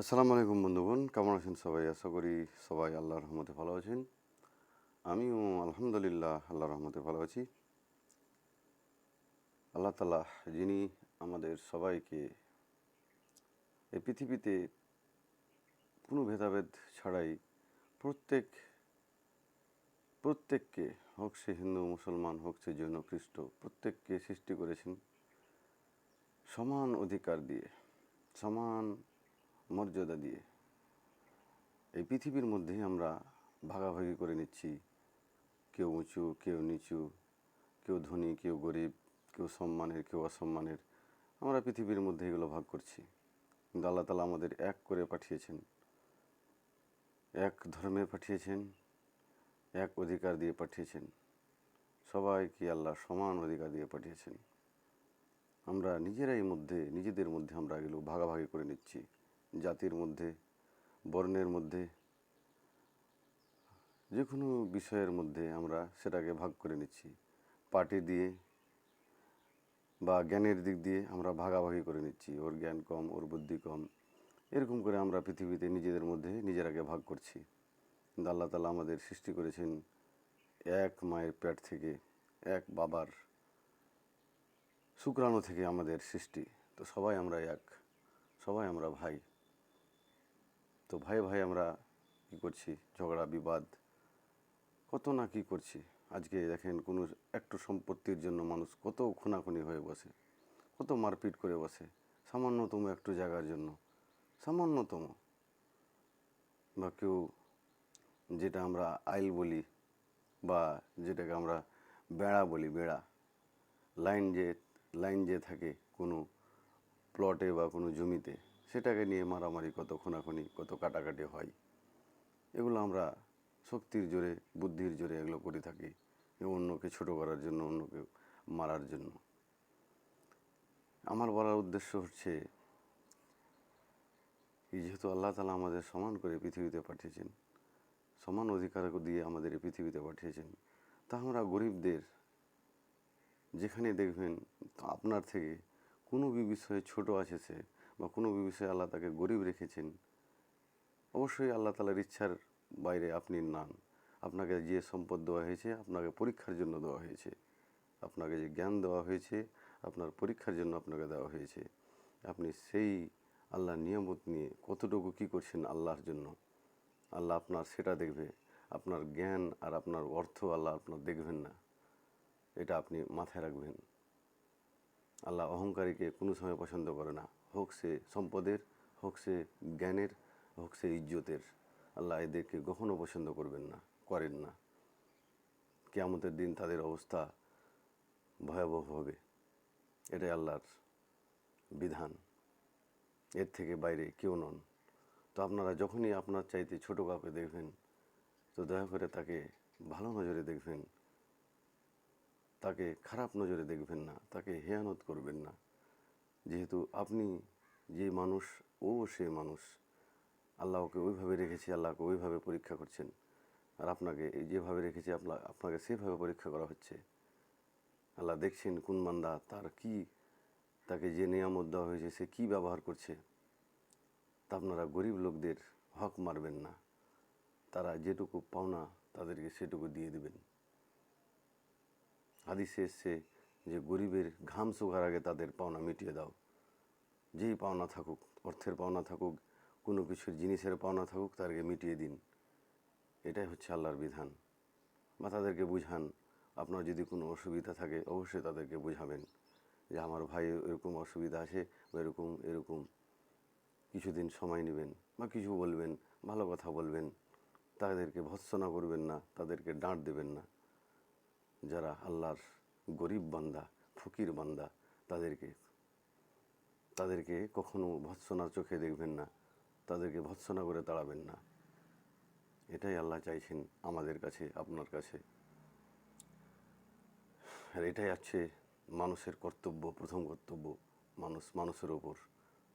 আসসালামু আলাইকুম বন্ধুগণ, কেমন আছেন সবাই? আশা করি সবাই আল্লাহর রহমতে ভালো আছেন। আমিও আলহামদুলিল্লাহ আল্লাহর রহমতে ভালো আছি। আল্লাহ তালা যিনি আমাদের সবাইকে এই পৃথিবীতে কোনো ভেদাভেদ ছাড়াই প্রত্যেক, প্রত্যেককে হোক সে হিন্দু, মুসলমান, হোক সে জৈন, খ্রিস্ট, প্রত্যেককে সৃষ্টি করেছেন। সমান অধিকার দিয়ে, সমান মর্যাদা দিয়ে। এই পৃথিবীর মধ্যে আমরা ভাগাভাগি করে নিচ্ছি। কেউ উঁচু, কেউ নিচু, কেউ ধনী, কেউ গরিব, কেউ সম্মানের, কেউ অসম্মানের। আমরা পৃথিবীর মধ্যে এগুলো ভাগ করছি। কিন্তু আল্লাহ তালা আমাদের এক করে পাঠিয়েছেন। এক ধর্মে পাঠিয়েছেন, এক অধিকার দিয়ে পাঠিয়েছেন। সবাইকে আল্লাহ সমান অধিকার দিয়ে পাঠিয়েছেন। আমরা নিজেরাই মধ্যে, নিজেদের মধ্যে আমরা এগুলো ভাগাভাগি করে নিচ্ছি। জাতির মধ্যে, বর্ণের মধ্যে যে কোনো বিষয়ের মধ্যে আমরা সেটাকে ভাগ করে নিচ্ছি। পার্টি দিয়ে বা জ্ঞানের দিক দিয়ে আমরা ভাগাভাগি করে নিচ্ছি। ওর জ্ঞান কম, ওর বুদ্ধি কম, এরকম করে আমরা পৃথিবীতে নিজেদের মধ্যে নিজেরাকে ভাগ করছি। কিন্তু আল্লাহ তালা আমাদের সৃষ্টি করেছেন এক মায়ের পেট থেকে এক বাবার শুক্রাণু থেকে আমাদের সৃষ্টি। তো সবাই আমরা এক, সবাই আমরা ভাই। তো ভাই ভাই আমরা কী করছি? ঝগড়া, বিবাদ, কত না কী করছি? আজকে দেখেন কোনো একটু সম্পত্তির জন্য মানুষ কত খুনাখুনি হয়ে বসে, কত মারপিট করে বসে, সামান্যতম একটু জায়গার জন্য, সামান্যতম। বা কেউ যেটা আমরা আইল বলি বা যেটাকে আমরা বেড়া বলি, বেড়া, লাইন যে লাইন যে থাকে কোনো প্লটে বা কোনো জমিতে সেটাকে নিয়ে মারামারি কত খুনাখুনি, কত কাটাকাটি হয়। এগুলো আমরা শক্তির জোরে, বুদ্ধির জোরে এগুলো করে থাকি অন্যকে ছোট করার জন্য, অন্যকে মারার জন্য। আমার বলার উদ্দেশ্য হচ্ছে যেহেতু আল্লাহ তালা আমাদের সমান করে পৃথিবীতে পাঠিয়েছেন, সমান অধিকার দিয়ে আমাদের পৃথিবীতে পাঠিয়েছেন, তা আমরা গরিবদের যেখানে দেখবেন, আপনার থেকে কোনো বিষয়ে ছোট আছে সে বা কোনো বিষয়ে আল্লাহ তাকে গরিব রেখেছেন, অবশ্যই আল্লাহ তালার ইচ্ছার বাইরে আপনি নান। আপনাকে যে সম্পদ দেওয়া হয়েছে, আপনাকে পরীক্ষার জন্য দেওয়া হয়েছে। আপনাকে যে জ্ঞান দেওয়া হয়েছে, আপনার পরীক্ষার জন্য আপনাকে দেওয়া হয়েছে। আপনি সেই আল্লাহর নিয়ামত নিয়ে কতটুকু কী করছেন আল্লাহর জন্য? আল্লাহ আপনার সেটা দেখবে। আপনার জ্ঞান আর আপনার অর্থ আল্লাহ আপনার দেখবেন না। এটা আপনি মাথায় রাখবেন। আল্লাহ অহংকারীকে কোনো সময় পছন্দ করে না। হোক সে সম্পদের, হোক সে জ্ঞানের, হোক সে ইজ্জতের। আল্লাহ এদেরকে কখনও পছন্দ করবেন না, করেন না। কেয়ামতের দিন তাদের অবস্থা ভয়াবহ হবে। এটাই আল্লাহর বিধান। এর থেকে বাইরে কেউ নন। তো আপনারা যখনই আপনার চাইতে ছোট কাউকে দেখবেন, তো দয়া করে তাকে ভালো নজরে দেখবেন। তাকে খারাপ নজরে দেখবেন না, তাকে হেয়ানত করবেন না। যেহেতু আপনি যে মানুষ, ও সে মানুষ আল্লাহ ওকে ওইভাবে রেখেছে, আল্লাহকে ওইভাবে পরীক্ষা করছেন। আর আপনাকে এই যেভাবে রেখেছে আপনার আপনাকে সেভাবে পরীক্ষা করা হচ্ছে। আল্লাহ দেখছেন কোন মান্দা তার কি, তাকে যে নিয়ামত দেওয়া হয়েছে, সে কী ব্যবহার করছে। তা আপনারা গরিব লোকদের হক মারবেন না। তারা যেটুকু পাওনা, তাদেরকে সেটুকু দিয়ে দেবেন। হাদিসে এসছে যে গরিবের ঘাম শুকার আগে তাদের পাওনা মিটিয়ে দাও। যেই পাওনা থাকুক, অর্থের পাওনা থাকুক, কোনো কিছুর জিনিসের পাওনা থাকুক, তাদেরকে মিটিয়ে দিন। এটাই হচ্ছে আল্লাহর বিধান। বা তাদেরকে বুঝান, আপনার যদি কোনো অসুবিধা থাকে, অবশ্যই তাদেরকে বুঝাবেন যে আমার ভাই এরকম অসুবিধা আছে এরকম এরকম। কিছুদিন সময় নেবেন বা কিছু বলবেন, ভালো কথা বলবেন, তাদেরকে ভৎসনা করবেন না, তাদেরকে ডাঁট দেবেন না। যারা আল্লাহর গরিব বান্দা, ফকির বান্দা তাদেরকে তাদেরকে কখনো ভৎসনার চোখে দেখবেন না, তাদেরকে ভৎসনা করে তাড়াবেন না। এটাই আল্লাহ চাইছেন আমাদের কাছে, আপনার কাছে। আর এটাই আছে মানুষের কর্তব্য, প্রথম কর্তব্য, মানুষ, মানুষের ওপর।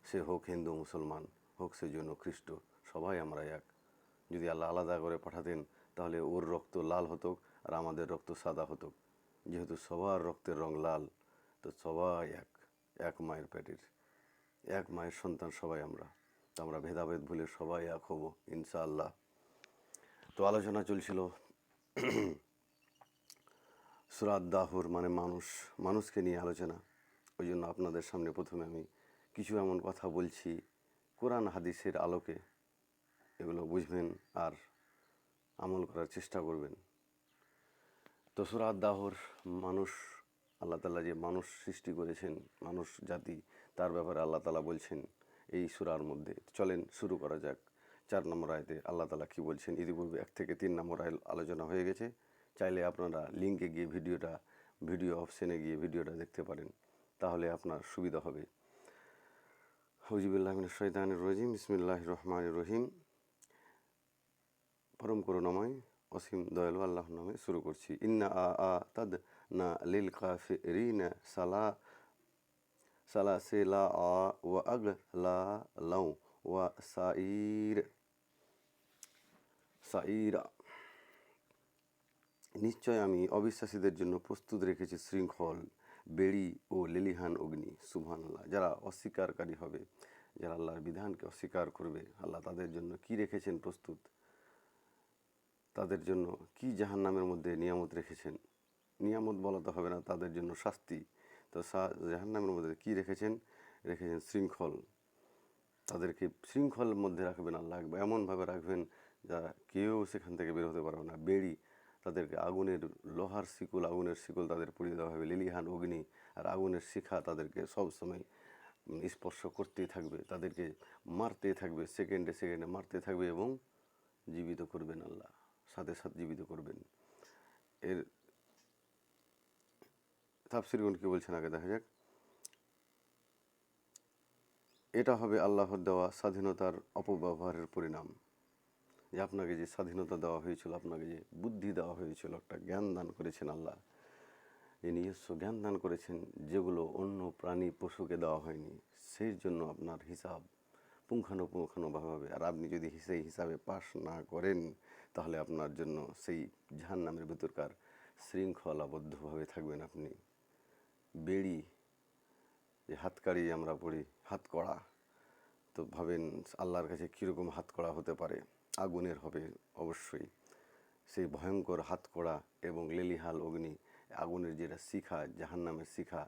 সে হোক হিন্দু, মুসলমান, হোক সে জন্য খ্রিস্ট, সবাই আমরা এক। যদি আল্লাহ আলাদা করে পাঠাতেন, তাহলে ওর রক্ত লাল হতো আর আমাদের রক্ত সাদা হতো যেহেতু সবার রক্তের রং লাল, তো সবাই এক এক মায়ের পেটের, এক মায়ের সন্তান সবাই আমরা। তো আমরা ভেদাভেদ ভুলে সবাই এক হব, ইনশাআল্লাহ। তো আলোচনা চলছিল সুরাত দাহুর মানে মানুষ, মানুষকে নিয়ে আলোচনা। ওই জন্য আপনাদের সামনে প্রথমে আমি কিছু এমন কথা বলছি, কোরআন হাদিসের আলোকে। এগুলো বুঝবেন আর আমল করার চেষ্টা করবেন। তো সুরাত দাহর মানুষ, আল্লাহ তালা যে মানুষ সৃষ্টি করেছেন, মানুষ, জাতি, তার ব্যাপারে আল্লাহ তালা বলছেন এই সুরার মধ্যে। চলেন শুরু করা যাক। চার নম্বর আয়তে আল্লাহ তালা কী বলছেন? ইতিপূর্বে এক থেকে তিন নম্বর আয় আলোচনা হয়ে গেছে। চাইলে আপনারা লিঙ্কে গিয়ে ভিডিওটা ভিডিও অপশানে গিয়ে ভিডিওটা দেখতে পারেন। তাহলে আপনার সুবিধা হবে। হজিবুল্লাহ শৈতানুর রহিম ইসমিল্লাহ রহমান রহিম। পরম করুন করুণাময় অসীম দয়ালু আল্লাহ নামে শুরু করছি। ইন্না আ আ তাদ না লিল কাফিরিনা সালা সালা সে লা আ ওয়া আগ লা লাউ ওয়া সাইর, সাইরা। নিশ্চয় আমি অবিশ্বাসীদের জন্য প্রস্তুত রেখেছি শৃঙ্খল, বেড়ি ও লেলিহান অগ্নি, সুবহানাল্লাহ। যারা অস্বীকারী হবে, যারা আল্লাহর বিধানকে অস্বীকার করবে, আল্লাহ তাদের জন্য কি রেখেছেন প্রস্তুত? তাদের জন্য কি জাহান্নামের মধ্যে নিয়ামত রেখেছেন? নিয়ামত বলাতে হবে না, তাদের জন্য শাস্তি। তো জাহান্নামের মধ্যে কি রেখেছেন? রেখেছেন শৃঙ্খল। তাদেরকে শৃঙ্খলের মধ্যে রাখবেন আল্লাহ এমনভাবে রাখবেন যারা কেউ সেখান থেকে বের হতে পারবে না। বেড়ি, তাদেরকে আগুনের লোহার শিকল, আগুনের শিকল তাদের পুড়িয়ে দেওয়া হবে। লিলিহান অগ্নি আর আগুনের শিখা তাদেরকে সবসময় স্পর্শ করতেই থাকবে। তাদেরকে মারতেই থাকবে, সেকেন্ডে সেকেন্ডে মারতে থাকবে এবং জীবিত করবেন আল্লাহ। সাথে সাথে জীবিত করবেন। এর তাফসিরগুন কি বলছেন আগে দেখা যাক। এটা হবে আল্লাহর দেওয়া স্বাধীনতার অপব্যবহারের পরিণাম। যে আপনাকে যে স্বাধীনতা দেওয়া হয়েছিল, আপনাকে যে বুদ্ধি দেওয়া হয়েছিল, একটা জ্ঞান দান করেছেন আল্লাহ। যে নিজস্ব জ্ঞান দান করেছেন, যেগুলো অন্য প্রাণী পশুকে দেওয়া হয়নি, সেই জন্য আপনার হিসাব পুঙ্খানুপুঙ্খানুভাবে। আর আপনি যদি সেই হিসাবে পাশ না করেন তাহলে আপনার জন্য সেই জাহান্নামের ভেতরকার শৃঙ্খলাবদ্ধভাবে থাকবেন আপনি। বেড়ি, যে হাতকাড়ি আমরা পড়ি, হাত কড়া, তো ভাবেন আল্লাহর কাছে কীরকম হাত কড়া হতে পারে? আগুনের হবে অবশ্যই। সেই ভয়ঙ্কর হাত কড়া এবং লেলিহাল অগ্নি, আগুনের যেটা শিখা, জাহান্নামের শিখা,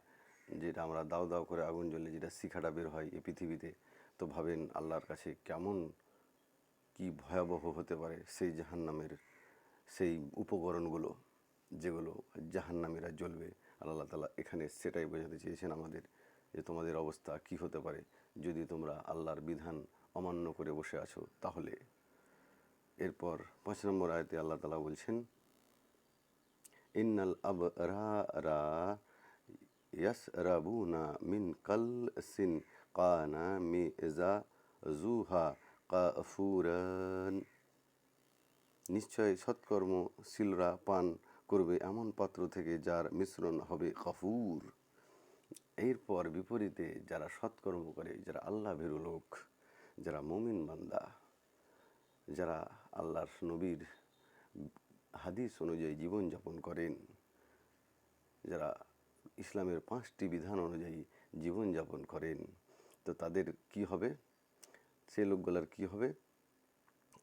যেটা আমরা দাও দাও করে আগুন জ্বলে যেটা শিখাটা বের হয় এই পৃথিবীতে, তো ভাবেন আল্লাহর কাছে কেমন কি ভয়াবহ হতে পারে সেই জাহান্নামের, সেই উপকরণগুলো যেগুলো জাহান্নামীরা জ্বলবে, আল্লাহ তালা এখানে সেটাই বোঝাতে চেয়েছেন আমাদের যে তোমাদের অবস্থা কি হতে পারে। যদি তোমরা আল্লাহর বিধান অমান্য করে বসে আছো তাহলে। এরপর পাঁচ নম্বর আয়তে আল্লাহ তালা বলছেন, ইন্নাল আবরারা ইয়াসরাবুনা মিন কাল সিন কানা মিজা জুহা কাফুরান নিশ্চয় সৎকর্মশীলরা পান করবে এমন পাত্র থেকে যার মিশ্রণ হবে কাফুর এরপর বিপরীতে যারা সৎকর্ম করে, যারা আল্লাহ ভেরু লোক, যারা মমিন বান্দা, যারা আল্লাহর নবীর হাদিস অনুযায়ী জীবনযাপন করেন, যারা ইসলামের পাঁচটি বিধান অনুযায়ী জীবনযাপন করেন, তো তাদের কি হবে? সে লোকগুলার কি হবে?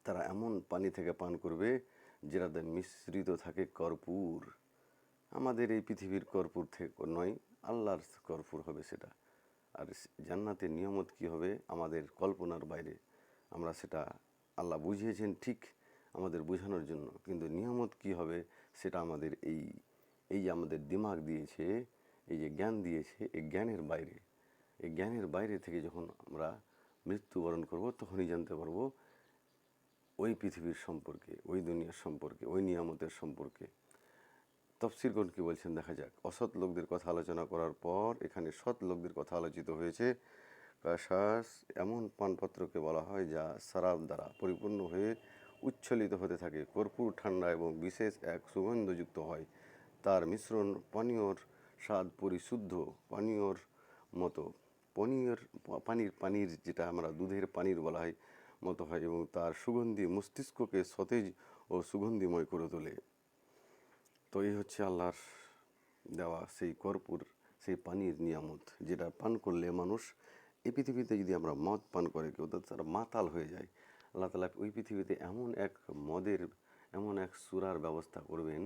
তারা এমন পানি থেকে পান করবে যেটাতে মিশ্রিত থাকে কর্পূর। আমাদের এই পৃথিবীর কর্পূর থেকে নয়, আল্লাহর কর্পূর হবে সেটা। আর জান্নাতের নিয়মত কি হবে? আমাদের কল্পনার বাইরে। আমরা সেটা আল্লাহ বুঝিয়েছেন ঠিক আমাদের বোঝানোর জন্য। কিন্তু নিয়ামত কি হবে? সেটা আমাদের এই এই যে আমাদের দিমাগ দিয়েছে, এই যে জ্ঞান দিয়েছে, এই জ্ঞানের বাইরে। এই জ্ঞানের বাইরে থেকে যখন আমরা মৃত্যুবরণ করব, তখনই জানতে পারব ওই পৃথিবীর সম্পর্কে, ওই দুনিয়ার সম্পর্কে, ওই নিয়ামতের সম্পর্কে। তফসিরগণ কী বলছেন? দেখা যাক। অসৎ লোকদের কথা আলোচনা করার পর এখানে সৎ লোকদের কথা আলোচিত হয়েছে। কাশাস এমন পানপত্রকে বলা হয় যা সারাব দ্বারা পরিপূর্ণ হয়ে উচ্ছলিত হতে থাকে। কর্পূর, ঠান্ডা এবং বিশেষ এক সুগন্ধযুক্ত হয়। তার মিশ্রণ পানীয়র স্বাদ পরিশুদ্ধ, পানীয়র মতো। পনীয়র পানির পানির যেটা আমরা দুধের পানির বলা হয়, মতো হয় এবং তার সুগন্ধি, মস্তিষ্ককে সতেজ ও সুগন্ধিময় করে তোলে। তো এই হচ্ছে আল্লাহর দেওয়া সেই কর্পূর, সেই পানির নিয়ামত, যেটা পান করলে মানুষ, এই পৃথিবীতে যদি আমরা মদ পান করে কেউ তারা মাতাল হয়ে যায়। আল্লাহ তালা ওই পৃথিবীতে এমন এক মদের, এমন এক সুরার ব্যবস্থা করবেন,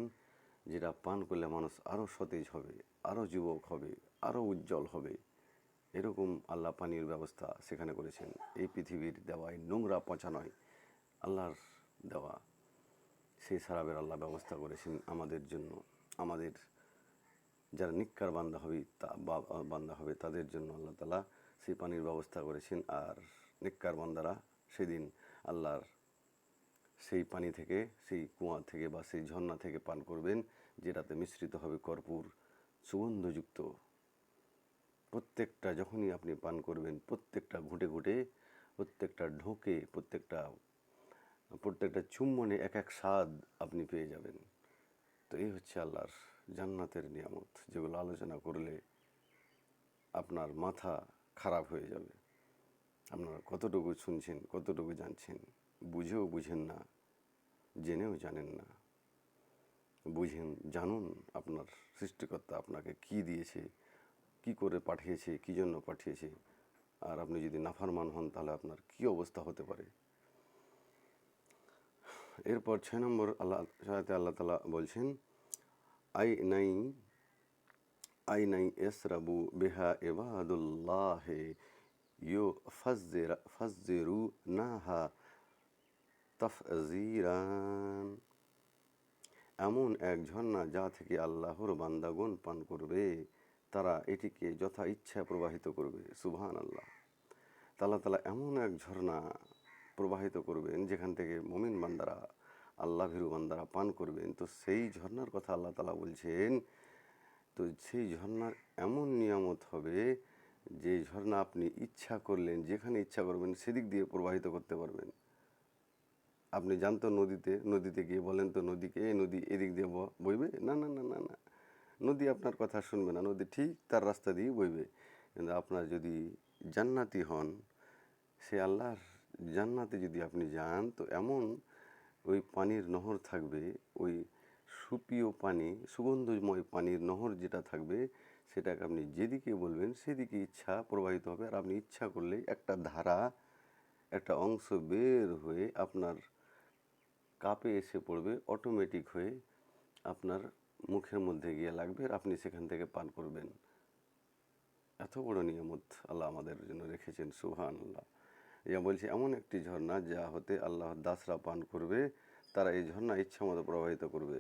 যেটা পান করলে মানুষ আরও সতেজ হবে আরও যুবক হবে আরও উজ্জ্বল হবে। এরকম আল্লাহ পানির ব্যবস্থা সেখানে করেছেন। এই পৃথিবীর দেওয়ায় নোংরা পচা নয়, আল্লাহর দেওয়া। সেই সারাবের আল্লাহ ব্যবস্থা করেছেন আমাদের জন্য। আমাদের যারা নিক্কার বান্দা হবে, তা বান্দা হবে, তাদের জন্য আল্লাহ তালা সেই পানির ব্যবস্থা করেছেন। আর নিক্কার বান্দারা সেদিন আল্লাহর সেই পানি থেকে, সেই কুয়া থেকে বা সেই ঝর্ণা থেকে পান করবেন, যেটাতে মিশ্রিত হবে কর্পূর, সুগন্ধযুক্ত প্রত্যেকটা যখনই আপনি পান করবেন, প্রত্যেকটা ঘুঁটে ঘুঁটে, প্রত্যেকটা ঢোকে, প্রত্যেকটা প্রত্যেকটা চুম্বনে এক এক স্বাদ আপনি পেয়ে যাবেন। তো এই হচ্ছে আল্লাহর জান্নাতের নিয়ামত, যেগুলো আলোচনা করলে আপনার মাথা খারাপ হয়ে যাবে। আপনারা কতটুকু শুনছেন, কতটুকু জানছেন, বুঝেও বুঝেন না, জেনেও জানেন না। বুঝেন, জানুন আপনার সৃষ্টিকর্তা আপনাকে কি দিয়েছে কি করে পাঠিয়েছে, কি জন্য পাঠিয়েছে? আর আপনি যদি নাফারমান হন, তাহলে আপনার কি অবস্থা হতে পারে? এরপর ছয় নম্বর আল্লাহ আল্লাহ তালা বলছেন, আই নাই আই নাই এসরাবু বেহা এবাদুল্লাহে ইউ ফজের ফজেরু নাহা তফজিরান। এমন এক ঝর্ণা যা থেকে আল্লাহর বান্দাগণ পান করবে। তারা এটিকে যথা ইচ্ছা প্রবাহিত করবে সুবহান আল্লাহ তালা তালা এমন এক ঝর্ণা প্রবাহিত করবেন, যেখান থেকে মমিন বান্দারা আল্লাহ ভীরু বান্দারা পান করবেন। তো সেই ঝর্ণার কথা আল্লাহ তালা বলছেন, তো সেই ঝর্ণার এমন নিয়ামত হবে, যে ঝর্ণা আপনি ইচ্ছা করলেন, যেখানে ইচ্ছা করবেন, সেদিক দিয়ে প্রবাহিত করতে পারবেন। আপনি জানতো নদীতে নদীতে গিয়ে বলেন তো নদীকে এই নদী এদিক দিয়ে বইবে? না না না না না। নদী আপনার কথা শুনবে না। নদী ঠিক তার রাস্তা দিয়ে বইবে। কিন্তু আপনার যদি জান্নাতি হন, সে আল্লাহর জান্নাতে যদি আপনি যান, তো এমন ওই পানির নহর থাকবে, ওই সুপ্রিয় পানি, সুগন্ধময় পানির নহর যেটা থাকবে, সেটাকে আপনি যেদিকে বলবেন, সেদিকে ইচ্ছা প্রবাহিত হবে। আর আপনি ইচ্ছা করলে একটা ধারা, একটা অংশ বের হয়ে আপনার কাপে এসে পড়বে অটোমেটিক হয়ে আপনার মুখের মধ্যে গিয়ে লাগবে আর আপনি সেখান থেকে পান করবেন। এত বড় নিয়ামত আল্লাহ আমাদের জন্য রেখেছেন সুহান আল্লাহ ইয়া বলছে, এমন একটি ঝর্ণা যা হতে আল্লাহর দাসরা পান করবে, তারা এই ঝর্ণা ইচ্ছা মতো প্রবাহিত করবে।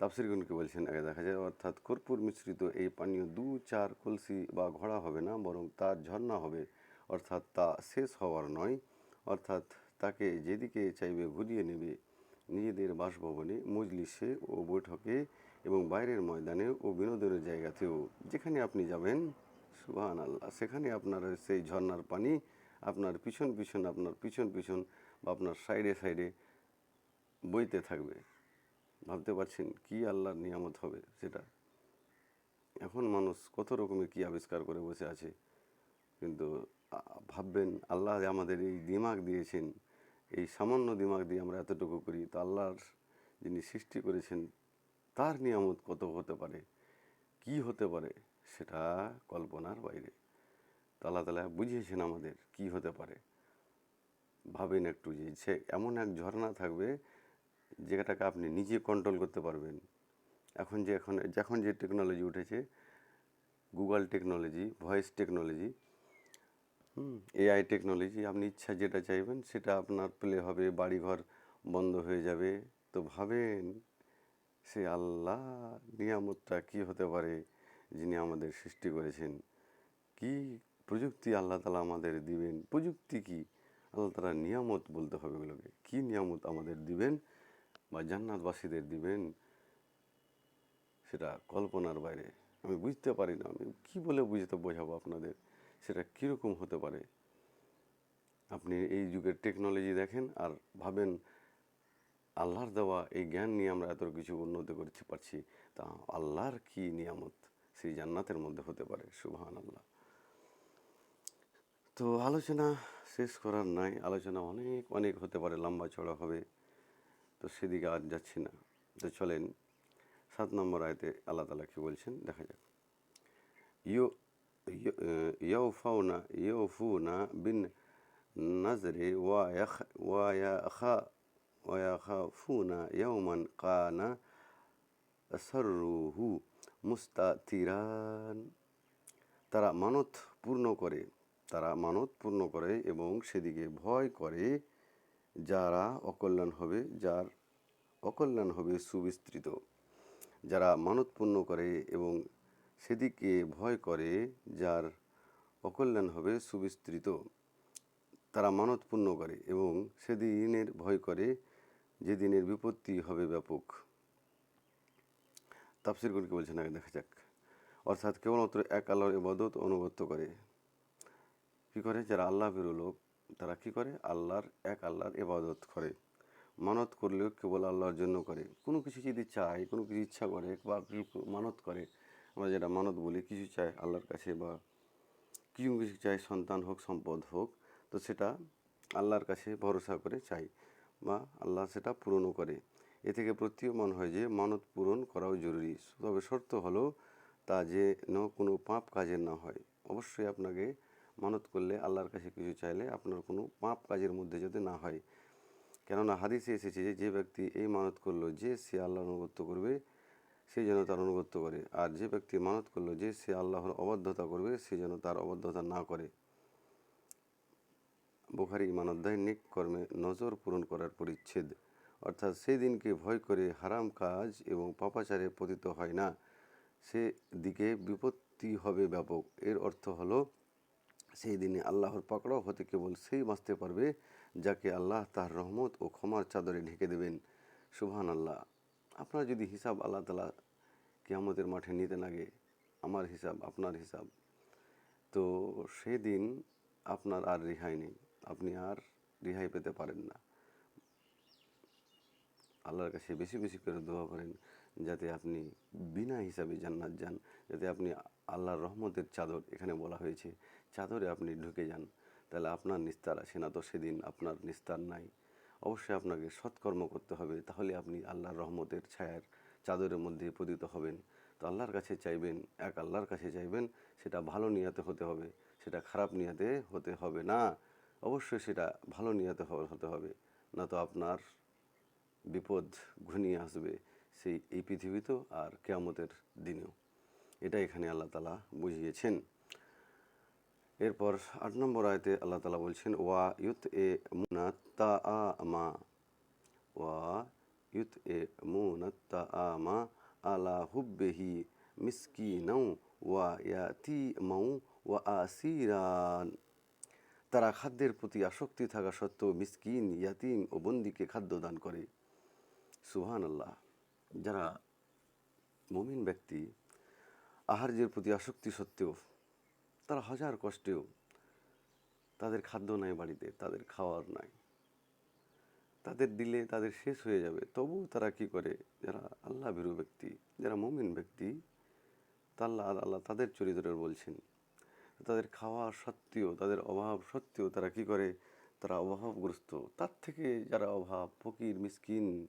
তাফসিরগুনকে বলছেন, আগে দেখা যায়, অর্থাৎ কর্পূর মিশ্রিত এই পানীয় দু, চার কলসি বা ঘোড়া হবে না, বরং তার ঝর্ণা হবে, অর্থাৎ তা শেষ হওয়ার নয়, অর্থাৎ তাকে যেদিকে চাইবে ঘুরিয়ে নেবে। নিজেদের বাসভবনে, মজলিসে ও বৈঠকে এবং বাইরের ময়দানে ও বিনোদনের জায়গাতেও। যেখানে আপনি যাবেন সুবাহান আল্লাহ সেখানে আপনার সেই ঝর্নার পানি, আপনার পিছন পিছন, আপনার পিছন পিছন বা আপনার সাইডে সাইডে বইতে থাকবে। ভাবতে পারছেন কি আল্লাহর নিয়ামত হবে সেটা? এখন মানুষ কত রকমের কি আবিষ্কার করে বসে আছে। কিন্তু ভাববেন, আল্লাহ আমাদের এই দিমাগ দিয়েছেন। এই সামান্য দিমাগ দিয়ে আমরা এতটুকু করি, তো আল্লাহর যিনি সৃষ্টি করেছেন, তার নিয়ামত কত হতে পারে, কি হতে পারে, সেটা কল্পনার বাইরে। আল্লাহ তালা বুঝিয়েছেন আমাদের কি হতে পারে। ভাবেন একটু যে সে এমন এক ঝর্ণা থাকবে, যেটাকে আপনি নিজে কন্ট্রোল করতে পারবেন। এখন যে এখন, যখন যে টেকনোলজি উঠেছে Google technology voice technology AI technology আপনি ইচ্ছা যেটা চাইবেন, সেটা আপনার প্লে হবে, বাড়িঘর বন্ধ হয়ে যাবে। তো ভাবেন, সে আল্লাহ নিয়ামতটা কি হতে পারে যিনি আমাদের সৃষ্টি করেছেন? কি প্রযুক্তি আল্লাহ তালা আমাদের দিবেন? প্রযুক্তি কি? আল্লাহ তালা নিয়ামত বলতে হবে ওগুলোকে কি নিয়ামত আমাদের দিবেন বা জান্নাতবাসীদের দিবেন, সেটা কল্পনার বাইরে। আমি বুঝতে পারি না। আমি কি বলে বুঝতে বোঝাবো আপনাদের? সেটা কীরকম হতে পারে? আপনি এই যুগের টেকনোলজি দেখেন আর ভাবেন, আল্লাহর দেওয়া এই জ্ঞান নিয়ে আমরা এত কিছু উন্নতি করতে পারছি, তা আল্লাহর কি নিয়ামত? সেই জান্নাতের মধ্যে হতে পারে সুবহান আল্লাহ তো আলোচনা শেষ করার নাই, আলোচনা অনেক অনেক হতে পারে, লম্বা চড়া হবে। তো সেদিকে আর যাচ্ছি না। তো চলেন, সাত নম্বর আয়তে আল্লাহ তালা কি বলছেন? দেখা যাক। ইউ ইয়ৌফুনা বিন নাজরে ওয়ায়াখ ওয়ায়াখা ওয়ায়াখাফুনা ইয়ৌমান কানা সররুহু মুস্তাতিরান তারা মানত পূর্ণ করে, তারা মানত পূর্ণ করে এবং সেদিকে ভয় করে যারা অকল্যাণ হবে, যার অকল্যাণ হবে সুবিস্তৃত। যারা মানত পূর্ণ করে এবং সেদিকে ভয় করে, যার অকল্যাণ হবে সুবিস্তৃত। তারা মানত পূর্ণ করে এবং সেদিনের ভয় করে, যেদিনের বিপত্তি হবে ব্যাপক। তাফসির করে কি বলছেন, আগে দেখা যাক। অর্থাৎ কেবলমাত্র এক আল্লাহর ইবাদত অনুগত্য করে। কি করে? যারা আল্লাহ বেরো লোক, তারা কি করে? আল্লাহর, এক আল্লাহর ইবাদত করে। মানত করলেও কেবল আল্লাহর জন্য করে। কোনো কিছু যদি চায়, কোনো কিছু ইচ্ছা করে বা মানত করে আমরা যেটা মানত বলি, কিছু চায় আল্লাহর কাছে বা কিছু কিছু চাই সন্তান হোক, সম্পদ হোক, তো সেটা আল্লাহর কাছে ভরসা করে চাই বা আল্লাহ সেটা পূরণও করে। এ থেকে প্রতীয়মান হয় যে মানত পূরণ করাও জরুরি। তবে শর্ত হলো তা যে কোনো পাপ কাজের না হয়। অবশ্যই আপনাকে মানত করলে আল্লাহর কাছে কিছু চাইলে আপনার কোনো পাপ কাজের মধ্যে যাতে না হয়। কেননা হাদিসে এসেছে যে যে ব্যক্তি এই মানত করল যে সে আল্লাহর অনুগত্য করবে সে যেন তার অনুগত্য করে। আর যে ব্যক্তি মানত করল যে সে আল্লাহর অবাধ্যতা করবে, সে যেন তার অবাধ্যতা না করে। বুখারি ইমান অধ্যায় নেক কর্মে নজর পূরণ করার পরিচ্ছেদ। অর্থাৎ সেই দিনকে ভয় করে হারাম কাজ এবং পাপাচারে পতিত হয় না। সে দিকে বিপত্তি হবে ব্যাপক। এর অর্থ হলো, সেই দিনে আল্লাহর পাকড়াও হতে কেবল সেই বাঁচতে পারবে, যাকে আল্লাহ তার রহমত ও ক্ষমার চাদরে ঢেকে দেবেন। সুবহান আল্লাহ আপনার যদি হিসাব আল্লাহ তালা কিয়ামতের মাঠে নিতে লাগে, আমার হিসাব, আপনার হিসাব, তো সেদিন আপনার আর রেহাই নেই। আপনি আর রেহাই পেতে পারেন না। আল্লাহর কাছে বেশি বেশি করে দোয়া করেন যাতে আপনি বিনা হিসাবে জান্নাত যান, যাতে আপনি আল্লাহর রহমতের চাদর, এখানে বলা হয়েছে, চাদরে আপনি ঢুকে যান। তাহলে আপনার নিস্তার আসে না। তো সেদিন আপনার নিস্তার নাই। অবশ্যই আপনাকে সৎকর্ম করতে হবে, তাহলে আপনি আল্লাহর রহমতের ছায়ার চাদরের মধ্যে পতিত হবেন। তো আল্লাহর কাছে চাইবেন, এক আল্লাহর কাছে চাইবেন, সেটা ভালো নিয়াতে হতে হবে, সেটা খারাপ নিয়াতে হতে হবে না। অবশ্যই সেটা ভালো নিয়াতে হতে হবে, না তো আপনার বিপদ ঘনিয়ে আসবে সেই, এই পৃথিবীতেও আর কেয়ামতের দিনেও। এটা এখানে আল্লাহ তালা বুঝিয়েছেন। এরপর আট নম্বর আয়তে আল্লাহ তালা বলছেন, ওয়া ইউত এ মুনাত্তা আমা ওয়া ইউত এ মুনাত্তা আমা আলা হুব্বেহি মিসকি নৌ ওয়া ইয়াতি মৌ ওয়া আসিরান তারা খাদ্যের প্রতি আসক্তি থাকা সত্ত্বেও মিসকিন, ইয়াতিম ও বন্দিকে খাদ্য দান করে। সুহান আল্লাহ যারা মমিন ব্যক্তি, আহার্যের প্রতি আসক্তি সত্ত্বেও তারা হাজার কষ্টেও তাদের খাদ্য নাই বাড়িতে, তাদের খাওয়ার নাই। তাদের দিলে তাদের শেষ হয়ে যাবে। তবু তারা কি করে? যারা আল্লাহ ভীরু ব্যক্তি, যারা মমিন ব্যক্তি তা আল্লাহ আল্লাহ তাদের চরিত্রের বলছেন। তাদের খাওয়া সত্ত্বেও, তাদের অভাব সত্ত্বেও তারা কি করে? তারা অভাবগ্রস্ত। তার থেকে যারা অভাব, ফকির, মিসকিন,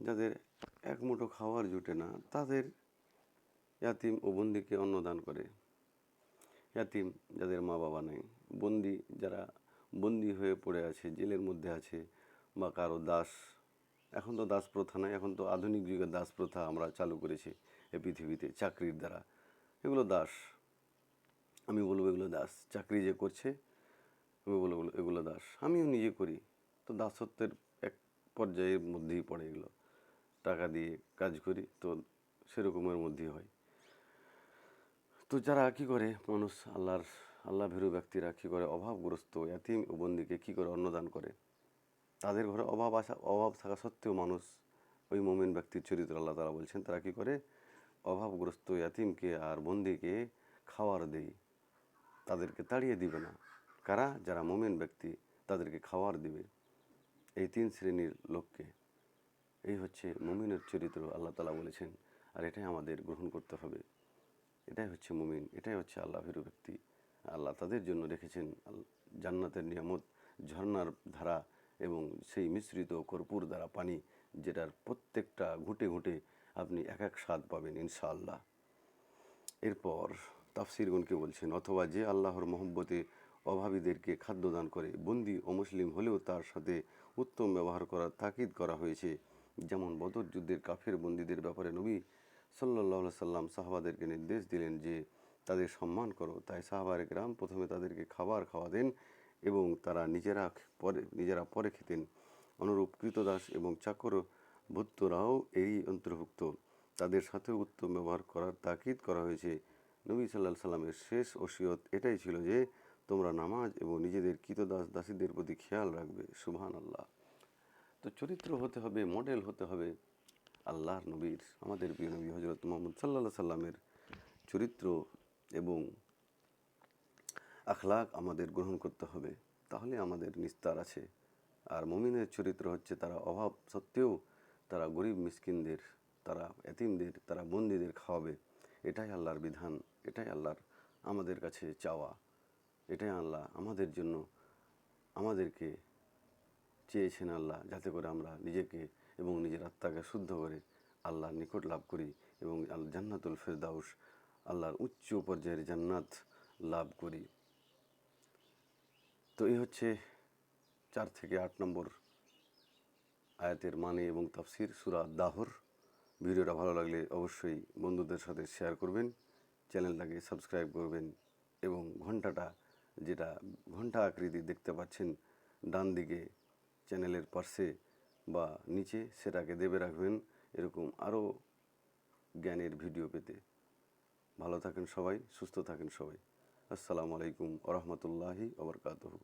যাদের এক মুঠো খাওয়ার জুটে না, তাদের ইয়াতিম ও বন্দিকে অন্নদান করে। ইয়াতিম যাদের মা বাবা নেই, বন্দি যারা বন্দি হয়ে পড়ে আছে, জেলের মধ্যে আছে, বা কারও দাস, এখন তো দাস প্রথা নাই, এখন তো আধুনিক যুগের দাস প্রথা আমরা চালু করেছি এ পৃথিবীতে, চাকরির দ্বারা। এগুলো দাস, আমি বলব এগুলো দাস, চাকরি যে করছে, আমি বলব এগুলো দাস, আমিও নিজে করি, তো দাসত্বের এক পর্যায়ের মধ্যেই পড়ে এগুলো। টাকা দিয়ে কাজ করি, তো সেরকমের মধ্যেই হয়। তো যারা কি করে? মানুষ আল্লাহর, আল্লাহ ভেরু ব্যক্তিরা কী করে? অভাবগ্রস্ত এতিম ও বন্দিকে কী করে অন্নদান করে? তাদের ঘরে অভাব আসা, অভাব থাকা সত্ত্বেও মানুষ ওই মোমেন ব্যক্তির চরিত্র আল্লাহ তারা বলছেন, তারা কী করে? অভাবগ্রস্ত ইয়াতিমকে আর বন্দিকে খাওয়ার দেই। তাদেরকে তাড়িয়ে দিবে না। কারা? যারা মোমেন ব্যক্তি, তাদেরকে খাওয়ার দিবে। এই তিন শ্রেণির লোককে। এই হচ্ছে মুমিনের চরিত্র আল্লাহ তালা বলেছেন, আর এটাই আমাদের গ্রহণ করতে হবে। এটাই হচ্ছে মুমিন, এটাই হচ্ছে আল্লাহের ব্যক্তি। আল্লাহ তাদের জন্য রেখেছেন জান্নাতের নিয়ামত ঝর্নার ধারা এবং সেই মিশ্রিত কর্পূর দ্বারা পানি, যেটার প্রত্যেকটা ঘুটে ঘুটে আপনি এক এক স্বাদ পাবেন, ইনশাআল্লাহ। এরপর তাফসিরগণকে বলছেন, অথবা যে আল্লাহর মহব্বতে অভাবীদেরকে খাদ্যদান করে, বন্দি অমুসলিম হলেও তার সাথে উত্তম ব্যবহার করার তাকিদ করা হয়েছে। যেমন বদর যুদ্ধের কাফের বন্দীদের ব্যাপারে নবী সাল্লাহ সাল্লাম সাহাবাদেরকে নির্দেশ দিলেন যে তাদের সম্মান করো। তাই সাহাবার গ্রাম প্রথমে তাদেরকে খাবার খাওয়া দেন এবং তারা নিজেরা পরে নিজেরা পরে খেতেন। অনুরূপ কৃতদাস এবং চাকর ভূত্তরাও এরই অন্তর্ভুক্ত। তাদের সাথে উত্তম ব্যবহার করার তাকিদ করা হয়েছে। নবী সাল্লাহ সাল্লামের শেষ ওসিয়ত এটাই ছিল যে তোমরা নামাজ এবং নিজেদের কৃতদাস দাসীদের প্রতি খেয়াল রাখবে। সুবহান আল্লাহ তো চরিত্র হতে হবে, মডেল হতে হবে। আল্লাহর নবীর, আমাদের প্রিয় নবী হজরত মোহাম্মদ সাল্লাহ সাল্লামের চরিত্র এবং আখলাক আমাদের গ্রহণ করতে হবে। তাহলে আমাদের নিস্তার আছে। আর মমিনের চরিত্র হচ্ছে তারা অভাব সত্ত্বেও তারা গরিব মিসকিনদের, তারা এতিমদের, তারা বন্দীদের খাওয়াবে। এটাই আল্লাহর বিধান, এটাই আল্লাহর আমাদের কাছে চাওয়া। এটাই আল্লাহ আমাদের জন্য আমাদেরকে চেয়েছেন আল্লাহ, যাতে করে আমরা নিজেকে এবং নিজের আত্মাকে শুদ্ধ করে আল্লাহর নিকট লাভ করি এবং জান্নাতুল ফেরদাউস আল্লাহর উচ্চ পর্যায়ের জান্নাত লাভ করি। তো এই হচ্ছে চার থেকে আট নম্বর আয়াতের মানে এবং তাফসির সুরা দাহর ভিডিওটা ভালো লাগলে অবশ্যই বন্ধুদের সাথে শেয়ার করবেন, চ্যানেলটাকে সাবস্ক্রাইব করবেন এবং ঘন্টাটা যেটা ঘণ্টা আকৃতি দেখতে পাচ্ছেন ডান দিকে চ্যানেলের পাশে বা নিচে সেটাকে দেবে রাখবেন, এরকম আরও জ্ঞানের ভিডিও পেতে। ভালো থাকেন সবাই, সুস্থ থাকেন সবাই। আসসালামু আলাইকুম ওরহমতুল্লাহি ওবরকাতহু